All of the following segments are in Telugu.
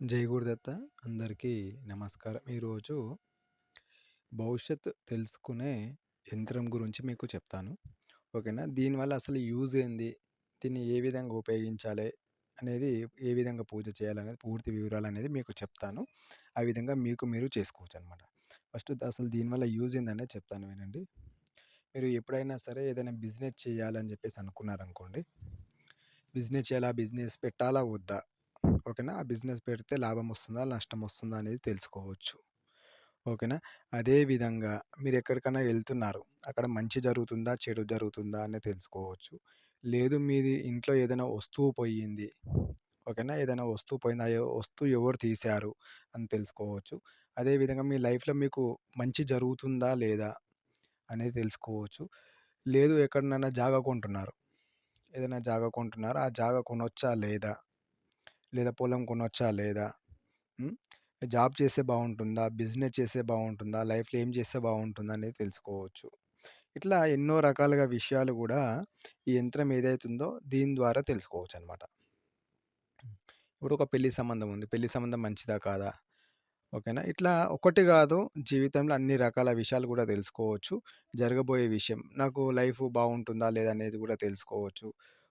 జై గురుదత్త అందరికీ నమస్కారం. ఈరోజు భవిష్యత్ తెలుసుకునే యంత్రం గురించి మీకు చెప్తాను. ఓకేనా? దీనివల్ల అసలు యూజ్ ఏంది? దీన్ని ఏ విధంగా ఉపయోగించాలి? అనేది ఏ విధంగా పూజ చేయాలనేది పూర్తి వివరాలు అనేది మీకు చెప్తాను. ఆ విధంగా మీకు మీరు చేసుకోవచ్చు అనమాట ఫస్ట్ అసలు దీనివల్ల యూజ్ ఏందనేది చెప్తాను వినండి. మీరు ఎప్పుడైనా సరే ఏదైనా బిజినెస్ చేయాలని చెప్పేసి అనుకున్నారనుకోండి. బిజినెస్ చేయాలా? బిజినెస్ పెట్టాలా? వద్దా? ఓకేనా? ఆ బిజినెస్ పెడితే లాభం వస్తుందా? నష్టం వస్తుందా? అనేది తెలుసుకోవచ్చు. ఓకేనా? అదే విధంగా మీరు ఎక్కడికైనా వెళ్తున్నారు. అక్కడ మంచి జరుగుతుందా? చెడు జరుగుతుందా? అనేది తెలుసుకోవచ్చు. లేదు మీది ఇంట్లో ఏదైనా వస్తువు పోయింది. ఓకేనా? ఏదైనా వస్తువు పోయింది. ఆ వస్తువు ఎవరు తీశారు? అని తెలుసుకోవచ్చు. అదే విధంగా మీ లైఫ్‌లో మీకు మంచి జరుగుతుందా? లేదా? అనేది తెలుసుకోవచ్చు. లేదు ఎక్కడనైనా జాగా కొంటున్నారు. ఏదైనా జాగా కొంటున్నారు. ఆ జాగా కొనొచ్చా? లేదా? లేదా పొలం కొనొచ్చా? లేదా? జాబ్ చేస్తే బాగుంటుందా బిజినెస్ చేస్తే బాగుంటుందా లైఫ్‌లో ఏం చేస్తే బాగుంటుందా అనేది తెలుసుకోవచ్చు. ఇట్లా ఎన్నో రకాలుగా విషయాలు కూడా ఈ యంత్రం ఏదైతుందో దీని ద్వారా తెలుసుకోవచ్చు అనమాట ఇప్పుడు ఒక పెళ్ళి సంబంధం ఉంది. పెళ్ళి సంబంధం మంచిదా? కాదా? ఓకేనా? ఇట్లా ఒకటి కాదు జీవితంలో అన్ని రకాల విషయాలు కూడా తెలుసుకోవచ్చు. జరగబోయే విషయం. నాకు లైఫ్ బాగుంటుందా లేదా? అనేది కూడా తెలుసుకోవచ్చు.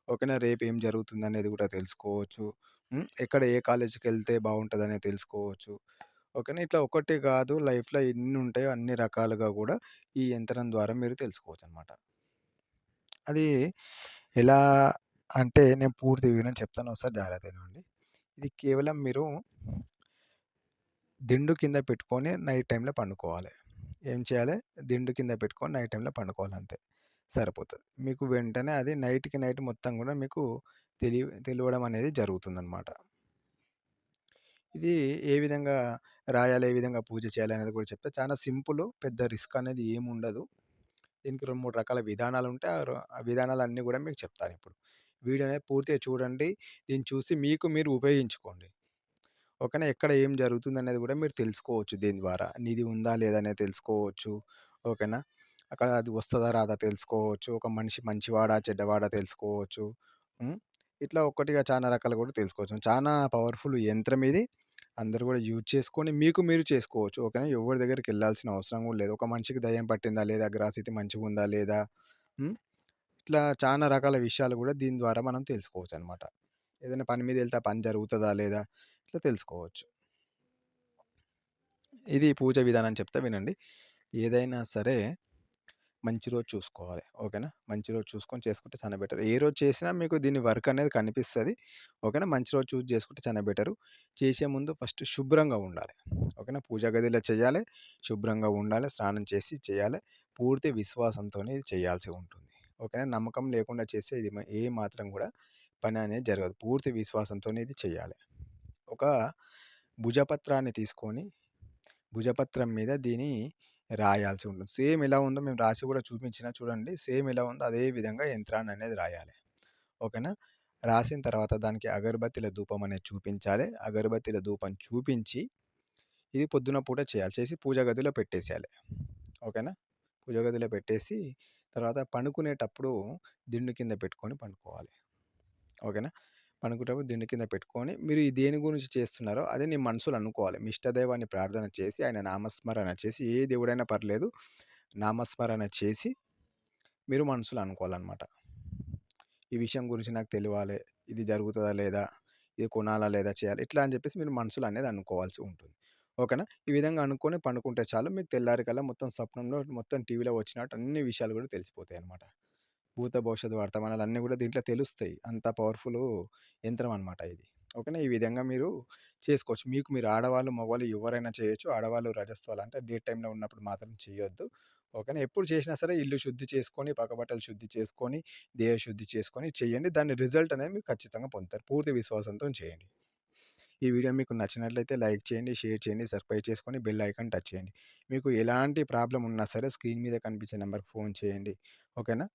ఓకేనా? రేపు ఏం జరుగుతుందనేది కూడా తెలుసుకోవచ్చు. హ్మ్. ఎక్కడ ఏ కాలేజ్‌కెళ్తే బావుంటదనేది తెలుసుకోవచ్చు. ఓకేనా? ఇట్లా ఒకటి కాదు లైఫ్‌లో ఎన్ని ఉంటాయో అన్ని రకాలుగా గూడా ఈ యంత్రం ద్వారా మీరు తెలుసుకోవచ్చనమాట. అది ఎలా అంటే నేను పూర్తి వివరణ చెప్తాను. ఒకసారి జాగ్రత్తగా వినండి. ఇది కేవలం మీరు దిండు కింద పెట్టుకొని నైట్ టైమ్‌లో పండుకోవాలి. ఏం చేయాలి? దిండు కింద పెట్టుకొని నైట్ టైమ్‌లో పండుకోవాలి అంతే. సరిపోతది. మీకు వెంటనే అది నైట్‌కి నైట్ మొత్తం గూడా మీకు తెలి తెలియడం అనేది జరుగుతుందనమాట. ఇది ఏ విధంగా రాయాలి? ఏ విధంగా పూజ చేయాలి? అనేది కూడా చెప్తే చాలా సింపుల్ పెద్ద రిస్క్ అనేది ఏముండదు. దీనికి 2, 3 రకాల విధానాలుంటాయి. ఆ విధానాలు ఆ విధానాలన్నీ గూడా మీకు చెప్తానిప్పుడు. వీడియో అనేది పూర్తిగా చూడండి. దీన్ని చూసి మీకు మీరు ఉపయోగించుకోండి. ఓకేనా? ఎక్కడ ఏం జరుగుతుంది అనేది కూడా మీరు తెలుసుకోవచ్చు దీని ద్వారా. నిధి ఉందా? లేదా? అనేది తెలుసుకోవచ్చు. ఓకేనా? అక్కడ అది వస్తుందా రాదా? తెలుసుకోవచ్చు. ఒక మనిషి మంచివాడా? చెడ్డవాడా? తెలుసుకోవచ్చు. ఇట్లా ఒక్కటిగా చాలా రకాలు కూడా తెలుసుకోవచ్చు. చాలా పవర్‌ఫుల్ యంత్రం ఇది. అందరు కూడా యూజ్ చేసుకొని మీకు మీరు చేసుకోవచ్చు. ఓకేనా? ఎవరి దగ్గరికి వెళ్ళాల్సిన అవసరం కూడా లేదు. ఒక మనిషికి దయ్యం పట్టిందా? లేదా? గ్రహస్థితి మంచిగుందా? లేదా? ఇట్లా చాలా రకాల విషయాలు కూడా దీని ద్వారా మనం తెలుసుకోవచ్చు అనమాట ఏదైనా పని మీద వెళ్తే పని జరుగుతుందా లేదా? ఇట్లా తెలుసుకోవచ్చు. ఇది పూజ విధానం చెప్తా వినండి. ఏదైనా సరే మంచి రోజు చూసుకోవాలి. ఓకేనా? మంచి రోజు చూసుకొని చేసుకుంటే చానా బెటర్. ఏ రోజు చేసినా మీకు దీని వర్క్ అనేది కనిపిస్తుంది ఓకేనా? మంచి రోజు చూస్ చేసుకుంటే చానా బెటరు. చేసే ముందు ఫస్ట్ శుభ్రంగా ఉండాలి. ఓకేనా? పూజా గదిలో చేయాలి. శుభ్రంగా ఉండాలి. స్నానం చేసి చేయాలి. పూర్తి విశ్వాసంతోనే ఇది చేయాల్సి ఉంటుంది. ఓకేనా? నమ్మకం లేకుండా చేస్తే ఇది ఏ మాత్రం కూడా పని అనేది జరగదు. పూర్తి విశ్వాసంతోనే ఇది చేయాలి. ఒక భుజపత్రాన్ని తీసుకొని భుజపత్రం మీద దీన్ని రాయాల్సి ఉంటుంది. సేమ్ ఎలా ఉందో మేము రాసి కూడా చూపించినా చూడండి. సేమ్ ఎలా ఉందో అదే విధంగా యంత్రాన్ని అనేది రాయాలి. ఓకేనా? రాసిన తర్వాత దానికి అగరబత్తిల ధూపం అనేది చూపించాలి. అగరబత్తిల ధూపం చూపించి ఇది పొద్దున పూట చేయాలి. చేసి పూజ గదిలో పెట్టేసేయాలి. ఓకేనా? పూజ గదిలో పెట్టేసి తర్వాత పండుకునేటప్పుడు దిండు కింద పెట్టుకొని పండుకోవాలి. ఓకేనా? పనుకునేటప్పుడు దిండు కింద పెట్టుకొని మీరు ఈ దేని గురించి చేస్తున్నారో అదే నీ మనసులో అనుకోవాలి. మీ ఇష్టదైవాన్ని ప్రార్థన చేసి ఆయన నామస్మరణ చేసి ఏ దేవుడైనా పర్లేదు. నామస్మరణ చేసి మీరు మనసులో అనుకోవాలన్నమాట ఈ విషయం గురించి నాకు తెలియాలి ఇది జరుగుతుందా లేదా? ఇది కొనాలా? లేదా? చేయాలి ఇట్లా అని చెప్పేసి మీరు మనసులో అనేది అనుకోవాల్సి ఉంటుంది. ఓకేనా? ఈ విధంగా అనుకొని పండుకుంటే చాలు. మీకు తెల్లారికల్లా మొత్తం స్వప్నంలో మొత్తం టీవీలో వచ్చినట్టు అన్ని విషయాలు కూడా తెలిసిపోతాయి అనమాట భూత, భవిష్యత్తు వర్తమానాలు అన్నీ కూడా దీంట్లో తెలుస్తాయి. అంత పవర్‌ఫుల్ యంత్రం అనమాట ఇది. ఓకేనా? ఈ విధంగా మీరు చేసుకోవచ్చు. మీకు మీరు ఆడవాళ్ళు, మగవాళ్ళు ఎవరైనా చేయొచ్చు. ఆడవాళ్ళు రజస్వాలు అంటే డే టైంలో ఉన్నప్పుడు మాత్రం చేయొద్దు. ఓకేనా? ఎప్పుడు చేసినా సరే ఇల్లు శుద్ధి చేసుకొని, పక్కబట్టలు శుద్ధి చేసుకొని, దేహ శుద్ధి చేసుకొని చేయండి. దాని రిజల్ట్ అనేది మీరు ఖచ్చితంగా పొందుతారు. పూర్తి విశ్వాసంతో చేయండి. ఈ వీడియో మీకు నచ్చినట్లయితే లైక్ చేయండి, షేర్ చేయండి, సబ్స్క్రైబ్ చేసుకొని బెల్ ఐకాన్ టచ్ చేయండి. మీకు ఎలాంటి ప్రాబ్లం ఉన్నా సరే స్క్రీన్ మీద కనిపించే నెంబర్కి ఫోన్ చేయండి. ఓకేనా?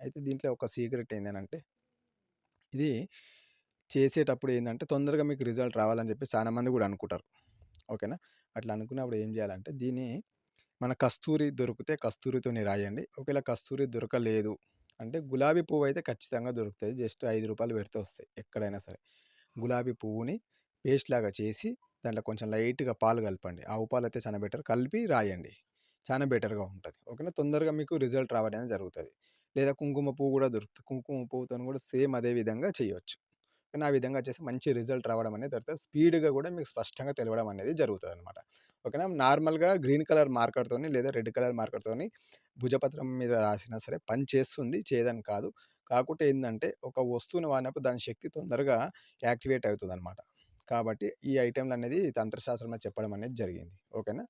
అయితే దీంట్లో ఒక సీక్రెట్ ఏంటంటే ఇది చేసేటప్పుడు ఏంటంటే తొందరగా మీకు రిజల్ట్ రావాలని చెప్పి చాలా మంది కూడా అనుకుంటారు. ఓకేనా? అట్లా అనుకున్నప్పుడు ఏం చేయాలంటే దీన్ని మన కస్తూరి దొరికితే కస్తూరితోని రాయండి. ఒకవేళ కస్తూరి దొరకలేదు అంటే గులాబీ పువ్వు అయితే ఖచ్చితంగా దొరుకుతుంది జస్ట్ ఐదు రూపాయలు పెడితే వస్తాయి ఎక్కడైనా సరే. గులాబీ పువ్వుని పేస్ట్ లాగా చేసి దాంట్లో కొంచెం లైట్‌గా పాలు కలపండి. ఆవు పాలైతే చాలా బెటర్. కలిపి రాయండి. చాలా బెటర్‌గా ఉంటుంది ఓకేనా. తొందరగా మీకు రిజల్ట్ రావడం జరుగుతుంది లేదా కుంకుమ పువ్వు కూడా దొరుకుతుంది కుంకుమ పువ్వుతో కూడా సేమ్ అదే విధంగా చేయవచ్చు కానీ ఆ విధంగా చేస్తే మంచి రిజల్ట్ రావడం అనేది దొరుకుతుంది స్పీడ్‌గా కూడా మీకు స్పష్టంగా తెలవడం అనేది జరుగుతుంది అనమాట ఓకేనా. నార్మల్‌గా గ్రీన్ కలర్ మార్కర్‌తోని లేదా రెడ్ కలర్ మార్కర్‌తోని భుజపత్రం మీద రాసినా సరే పని చేస్తుంది. చేయదని కాదు. కాకుంటే ఏంటంటే ఒక వస్తువుని వాడినప్పుడు దాని శక్తి తొందరగా యాక్టివేట్ అవుతుంది అనమాట కాబట్టి ఈ ఐటెంలు అనేది తంత్రశాస్త్రంలో చెప్పడం అనేది జరిగింది. ఓకేనా.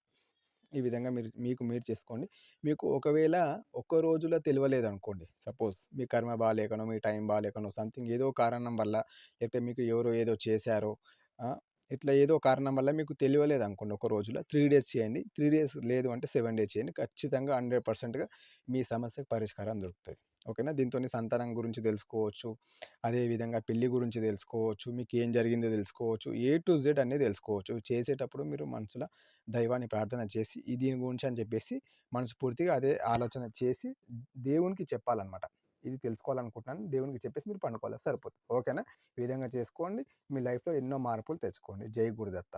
ఈ విధంగా మీరు మీకు మీరు చేసుకోండి. మీకు ఒకవేళ ఒక్క రోజులో తెలవలేదనుకోండి. సపోజ్ మీ కర్మ బాగాలేకనో మీ టైం బాగాలేకనో సంథింగ్ ఏదో కారణం వల్ల లేకపోతే మీకు ఎవరో ఏదో చేశారో ఇట్లా ఏదో కారణం వల్ల మీకు తెలియలేదు అనుకోండి ఒక రోజులో త్రీ డేస్ చేయండి. త్రీ డేస్ లేదు అంటే సెవెన్ డేస్ చేయండి. ఖచ్చితంగా హండ్రెడ్ పర్సెంట్గా మీ సమస్యకు పరిష్కారం దొరుకుతుంది ఓకేనా. దీంతోని సంతానం గురించి తెలుసుకోవచ్చు. అదే విధంగా పెళ్ళి గురించి తెలుసుకోవచ్చు. మీకు ఏం జరిగిందో తెలుసుకోవచ్చు. ఏ టు జెడ్ అన్నీ తెలుసుకోవచ్చు. చేసేటప్పుడు మీరు మనసులో దైవాన్ని ప్రార్థన చేసి ఈ దీని గురించి అని చెప్పేసి మనస్ఫూర్తిగా అదే ఆలోచన చేసి దేవునికి చెప్పాలనమాట. ఇది తెలుసుకోవాలనుకుంటున్నాను. దేవునికి చెప్పేసి మీరు పండుకోవాలి సరిపోతుంది. ఓకేనా. ఈ విధంగా చేసుకోండి. మీ లైఫ్‌లో ఎన్నో మార్పులు తెచ్చుకోండి. జై గురుదత్త.